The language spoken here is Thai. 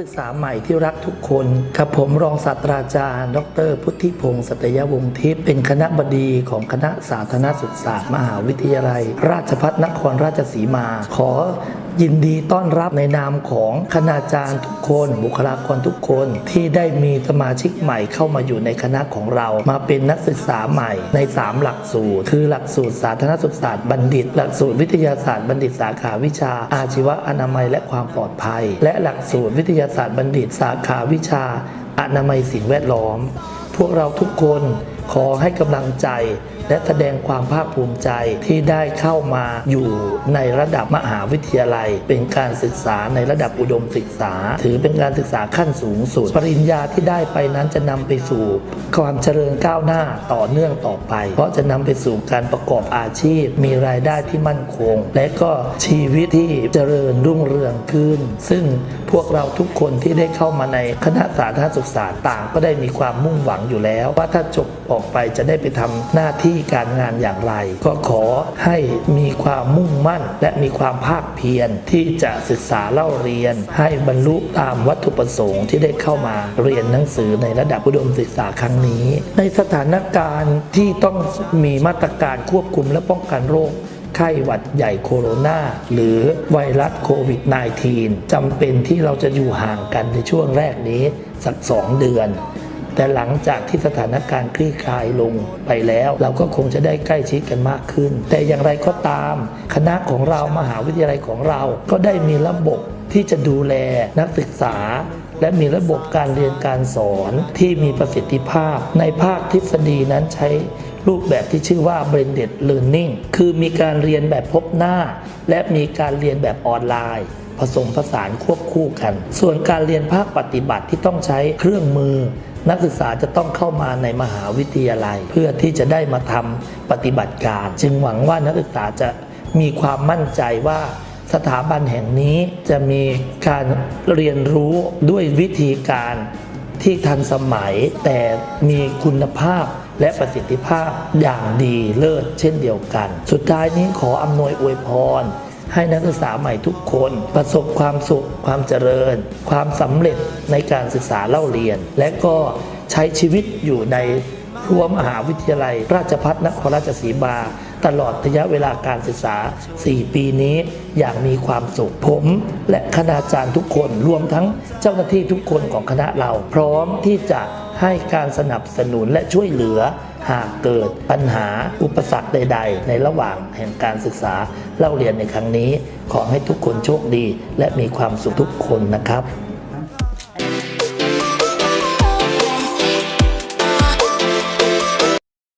ศึกษาใหม่ที่รักทุกคนกับผมรองศาสตราจารย์ ดร พุทธิพงศ์สัตยวงศ์ทิพย์เป็นคณะบดีของคณะสาธารณสุขศาสตร์มหาวิทยาลัย ราชภัฏนครราชสีมา ขอ ยินดีต้อนรับในนามของคณาจารย์ทุกคน บุคลากรทุกคนที่ได้มีสมาชิกใหม่เข้ามาอยู่ในคณะของเรา มาเป็นนักศึกษาใหม่ใน 3 หลักสูตร คือหลักสูตรสาธารณสุขศาสตร์บัณฑิต หลักสูตรวิทยาศาสตร์บัณฑิตสาขาวิชา อาชีวะอนามัยและความปลอดภัย และหลักสูตรวิทยาศาสตร์บัณฑิตสาขาวิชา อนามัยสิ่งแวดล้อม พวกเราทุกคนขอให้กำลังใจและแสดงความภาคภูมิใจที่ได้เข้ามาอยู่ในระดับมหาวิทยาลัย เป็นการศึกษาในระดับอุดมศึกษา ถือเป็นการศึกษาขั้นสูงสุด ปริญญาที่ได้ไปนั้นจะนำไปสู่ความเจริญก้าวหน้าต่อเนื่องต่อไป เพราะจะนำไปสู่การประกอบอาชีพ มีรายได้ที่มั่นคง และก็ชีวิตที่เจริญรุ่งเรืองขึ้น ซึ่งพวกเราทุกคนที่ได้เข้ามาในคณะสาธารณสุขศาสตร์ต่าง ก็ได้มีความมุ่งหวังอยู่แล้ว ว่าถ้าจบออกไปจะได้ไปทำหน้าที่การงานอย่างไร ก็ขอให้มีความมุ่งมั่น และมีความภาคเพียรที่จะศึกษาเล่าเรียน ให้บรรลุตามวัตถุประสงค์ที่ได้เข้ามาเรียนหนังสือในระดับอุดมศึกษาครั้งนี้ ในสถานการณ์ที่ต้องมีมาตรการควบคุมและป้องกันโรคไข้หวัดใหญ่โคโรนาหรือไวรัสโควิด -19 จำเป็นที่เราจะอยู่ห่างกันในช่วงแรกนี้สัก 2 เดือน แต่หลังจากที่สถานการณ์คลี่คลายลงไปแล้ว เราก็คงจะได้ใกล้ชิดกันมากขึ้น แต่อย่างไรก็ตาม คณะของเรามหาวิทยาลัยของเราก็ได้มีระบบที่จะดูแลนักศึกษา และมีระบบการเรียนการสอนที่มีประสิทธิภาพ ในภาคทฤษฎีนั้นใช้รูปแบบที่ชื่อว่า blended learning คือมีการเรียนแบบพบหน้า และมีการเรียนแบบออนไลน์ ผสมผสานควบคู่กัน ส่วนการเรียนภาคปฏิบัติที่ต้องใช้เครื่องมือ นักศึกษาจะต้องเข้ามาในมหาวิทยาลัย เพื่อที่จะได้มาทำปฏิบัติการ จึงหวังว่านักศึกษาจะมีความมั่นใจว่าสถาบันแห่งนี้จะมีการเรียนรู้ด้วยวิธีการที่ทันสมัยแต่มีคุณภาพและประสิทธิภาพอย่างดีเลิศเช่นเดียวกัน สุดท้ายนี้ขออำนวยอวยพร ให้นักศึกษาใหม่ทุกคน ประสบความสุขความเจริญ ความสำเร็จในการศึกษาเล่าเรียน และก็ใช้ชีวิตอยู่ในรั้วมหาวิทยาลัย ราชภัฏนครราชสีมา ตลอดระยะเวลาการศึกษา 4 ปีนี้อย่างมีความสุข ผมและคณาจารย์ทุกคนรวมทั้งเจ้าหน้าที่ทุกคนของคณะเรา พร้อมที่จะให้การสนับสนุนและช่วยเหลือ หากเกิดปัญหาอุปสรรคใด ๆ ในระหว่างแห่งการศึกษาเล่าเรียนในครั้งนี้ ขอให้ทุกคนโชคดี และมีความสุขทุกคนนะครับ